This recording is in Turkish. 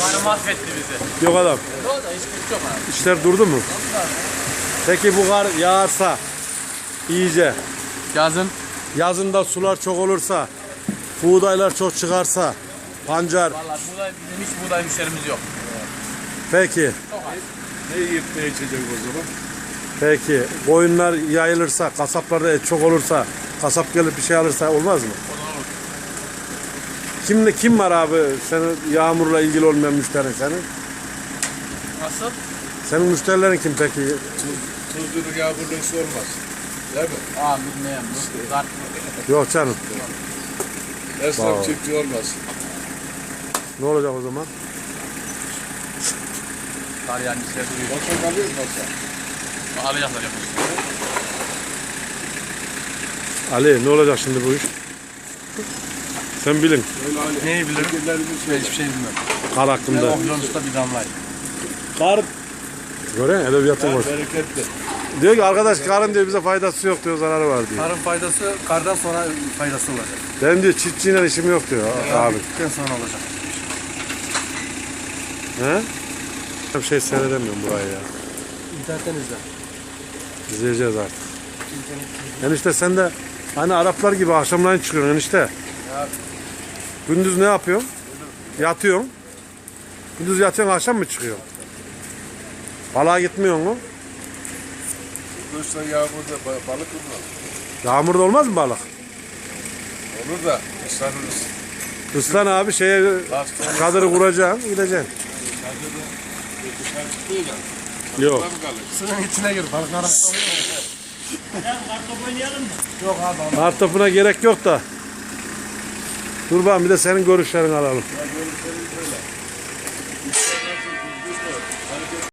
Karı mahvetti bizi. Yok adam. Ne oldu? Hiç yok abi. İşler durdu mu? Peki bu kar yağarsa iyice Yazın. yazında sular çok olursa buğdaylar çok çıkarsa pancar Valla buğday, bizim hiç buğday müşterimiz yok. peki Ne yiyip ne içecek o zaman? peki koyunlar yayılırsa kasaplarda et çok olursa kasap gelip bir şey alırsa olmaz mı? Kimle kim var abi senin yağmurla ilgili olmayan müşterin senin? Nasıl? Senin müşterilerin kim peki? Tuzluluk yağmurluğu su olmaz. Değil mi? Aa bilmiyorum. Zart. Yok canım. Esnaf çiftçi olmaz. Ne olacak o zaman? Kar yani işler duruyor. Masa kalıyor mu masa? Alacaklar yapmış. Ali ne olacak şimdi bu iş? Sen bilin. Neyi bilirim? Ben hiçbir şey bilmiyorum. kar hakkında. Okyanusta bir damlayım. Kar musun? Edebiyatın var. Bereketli. Diyor ki arkadaş karın diyor bize faydası yok diyor zararı var diyor. Karın faydası kardan sonra faydası olacak. Benim diyor çiftçiyle işim yok diyor abi. Bittikten sonra olacak. He? Bir şey seyredemiyorum burayı ya. İnternetten izle. İzleyeceğiz artık. Enişte sen de hani Araplar gibi akşamdan çıkıyorsun enişte. Gündüz ne yapıyorsun? Yatıyorsun. Gündüz yatıyorsun akşam mı çıkıyorsun? Balığa gitmiyorsun mu? Kışta yağmurda ba- balık olmaz. Yağmurda olmaz mı balık? Olur da ıslanırız. Islan abi şeye çadırı kuracaksın gideceksin. Dışarı çıktığı da. Yok. Burada mı kalır? Suyun içine gir. Balık arası oluyor mu? Yok abi. Kart topuna gerek yok da. Dur bakalım bir de senin görüşlerini alalım.